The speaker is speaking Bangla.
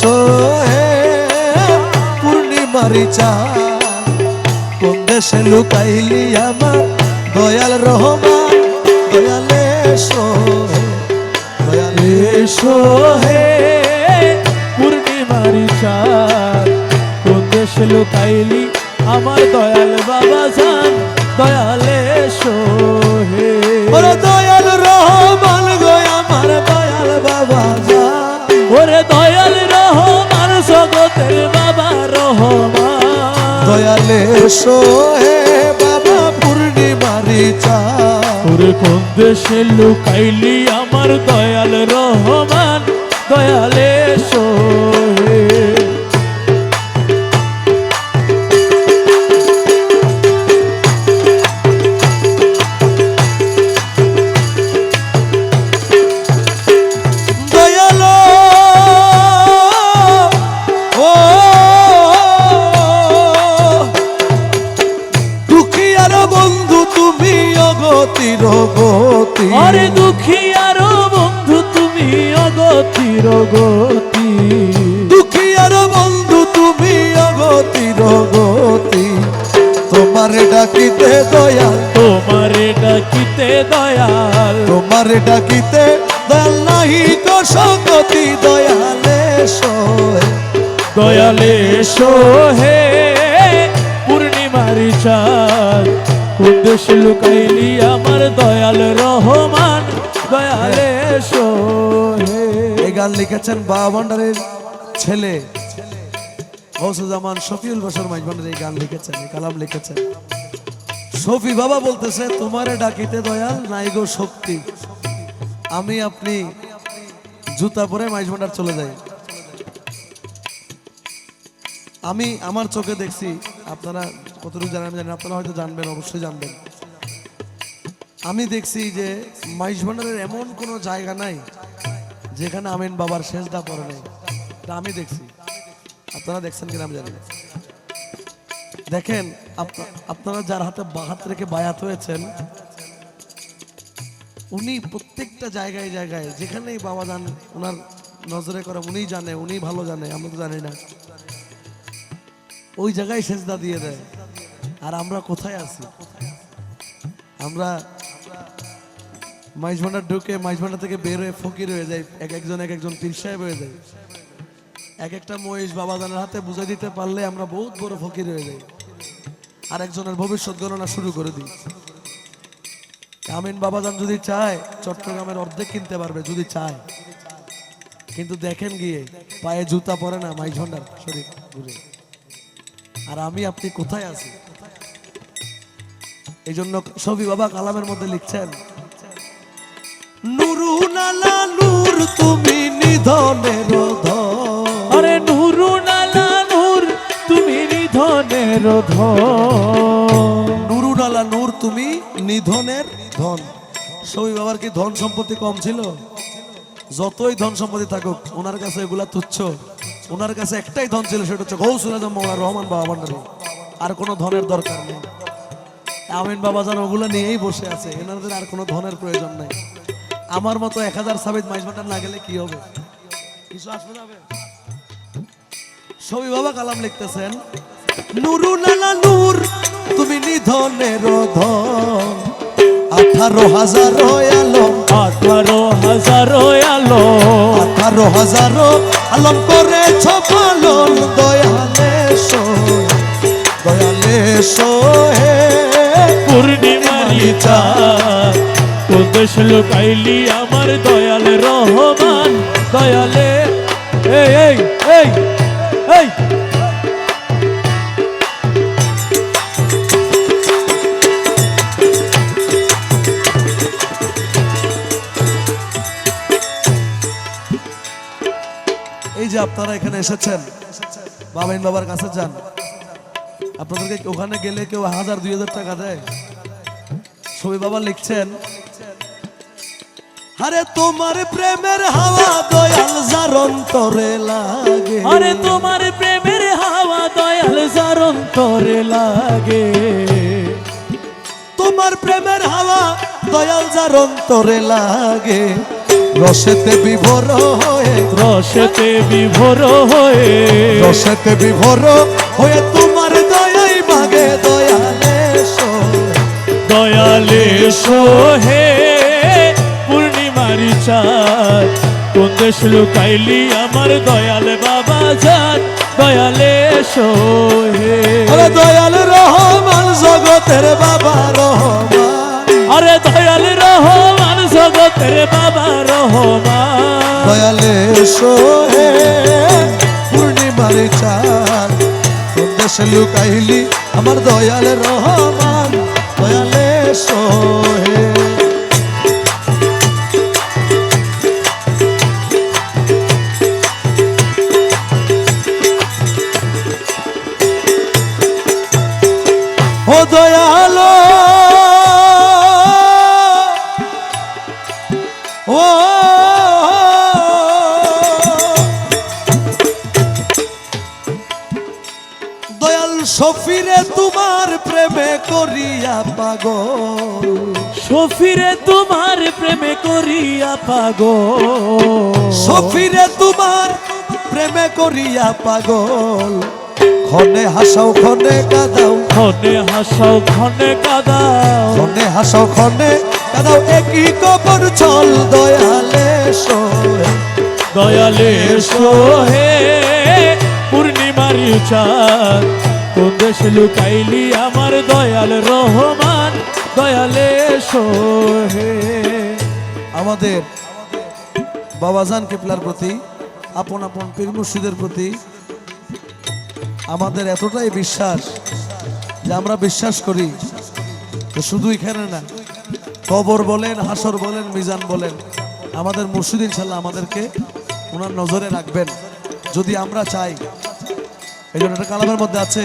সোহে পূর্ণিমারি চা। কোন দেশে লুকাইলি আমার দয়াল রহমান? দয়ালে সোহে, দয়ালে এসো হে পূর্ণিমারি চাঁদ কোন দেশে লুকাইলি আমার দয়াল বাবা জান? দয়ালে এসো দয়ালে সোহে বাবা পূর্ণিমারি চা। ওরে কোন দেশে লুকাইলি আমার দয়াল রহমান? দয়ালে এসো অগতির গতি আরে দুঃখী আরও বন্ধু তুমি অগতির গতি দুঃখিয়ার বন্ধু তুমি অগতির গতি তোমার ডাকিতে দয়াল। তোমারে ডাকিতে দয়াল। তোমার ডাকিতে দয়াল নাহি তো সংগতি দয়ালে সয় দয়ালে এসো হে পূর্ণিমারি চাঁদ দেশে লুকাইলি আমার দয়াল রহমান। দয়ালে এই গান লিখেছেন বাবা ভান্ডারের ছেলে শফিউল বসর মাইজ ভান্ডার এই গান লিখেছেন কালাম লিখেছেন। শফি বাবা বলতেছে, তোমারে ডাকিতে দয়াল নাই গো শক্তি। আমি আপনি জুতা পরে মাইজ ভান্ডার চলে যাই। আমি আমার চোখে দেখছি আপনারা কতটুকু জানেন আমি জানি আপনারা হয়তো জানবেন, অবশ্যই জানবেন। আমি দেখছি যে মাইজ ভান্ডারের এমন কোনো জায়গা নাই যেখানে আমিন বাবার শেষদা পড়ে নেই। তা আমি দেখছি। আপনারা দেখছেন কিনা আমি জানি। দেখেন আপনারা যার হাতে হাত রেখে বায়াত হয়েছেন, উনি প্রত্যেকটা জায়গায় জায়গায় যেখানেই বাবা যান ওনার নজরে করে উনিই জানে উনি ভালো জানে, আমরা তো জানি না। ওই জায়গায় সেজদা দিয়ে দেয়। আর আমরা কোথায় আছি? আমরা মাইজ ভান্ডার ঢুকে মাইজ ভান্ডার থেকে বের হয়ে ফকির হয়ে যায় এক একজন এক একজন পীর সাহেব হয়ে যায় এক একটা মহিষ বাবাজানের হাতে বুঝে দিতে পারলে আমরা বহুত বড় ফকির হয়ে যাই। আর একজনের ভবিষ্যৎ গণনা শুরু করে দিই। আমিন বাবাজান যদি চায়, চট্টগ্রামের অর্ধেক কিনতে পারবে যদি চায়। কিন্তু দেখেন গিয়ে, পায়ে জুতা পরে না মাইজ ভান্ডার শরীর ঘুরে। আর আমি আপনি কোথায় আছি এই জন্য সবই বাবা কালামের মধ্যে লিখছেন নুরু নালা নূর তুমি নিধনের ধন আরে নুরু নালা নূর তুমি নিধনের নুরু নালা নূর তুমি নিধনের ধন। সবই বাবার কি ধন সম্পত্তি কম ছিল? যতই ধন সম্পত্তি থাকুক ওনার কাছে এগুলা তুচ্ছ। ওনার কাছে একটাই ধন ছিল, সেটা হচ্ছে গৌসুল আজম মৌলা রহমান বাবা ভান্ডারী আর কোনো ধনের দরকার নেই। আমিন বাবা যেন ওগুলো নিয়েই বসে আছে, এনাদের আর কোনো ধনের প্রয়োজন নাই। আমার মতো এক হাজার সাবিত মাইজ ভান্ডার না গেলে কি হবে? কিছু আসবে যাবে সবই বাবা কালাম লিখতেছেন, নুরু নালা নূর, তুমি নিধনের ধন। আঠারো হাজার আলম আঠারো হাজার আলো আঠারো হাজার আলম করেছ পালন দয়ালে দয়ালে সোহে পূর্ণিমারি চাঁদ লুকাইলি আমার দয়াল রহমান দয়ালে এই এই এই এই। যে আপনারা এখানে এসেছেন বাবাইন বাবার কাছে যান। আপনাদেরকে ওখানে গেলে কেউ হাজার দুই হাজার টাকা দেয়। ছবি বাবা লিখছেন আরে তোমার প্রেমের হাওয়া দয়াল যার অন্তরে লাগে। আরে তোমার প্রেমের হাওয়া দয়াল যার অন্তরে লাগে। তোমার প্রেমের হাওয়া দয়াল যার অন্তরে লাগে। রসেতে বিভোর হয়ে রসেতে বিভোর হয়ে রসেতে বিভোর হয়ে তোমার দয়াই মাগে দয়ালে দয়ালে সোহে পূর্ণিমারি চাঁদ। কোন দেশ লুকাইলি আমার দয়াল বাবা যান দয়ালে সোহে আরে দয়াল রহমান জগতের বাবা রহমান। আরে দয়াল রহমান জগতের বাবা রহমান। দয়ালে সোহে পূর্ণিমার চার কোন দেশে লুকাইলি আমার দয়াল রহমান। দয়ালে সোহে সফিরে তোমার প্রেমে করিয়া পাগল। সফিরে তোমার প্রেমে করিয়া পাগল। সফিরে তোমার প্রেমে করিয়া পাগল। খনে হাসাও খনে কাদাও। ক্ষণে হাসাও ক্ষণে কাদাও। ক্ষণে হাসাও খনে কাদাও। একই কবর চল দয়ালে সোহে দয়ালে সোহে পূর্ণিমারি চাঁদ। কোন দেশ লুকাইলি আমার দয়াল রহমান, দয়ালে সোহে আমাদের বাবাজান কেপলার প্রতি, আপন আপন পীর মুর্শিদের প্রতি আমাদের এতটাই বিশ্বাস যে আমরা বিশ্বাস করি শুধু এখানে না, কবর বলেন, হাসর বলেন, মিজান বলেন, আমাদের মুর্শিদ ইনশাল্লাহ আমাদেরকে ওনার নজরে রাখবেন। যদি আমরা চাই এই জন্য একটা কালামের মধ্যে আছে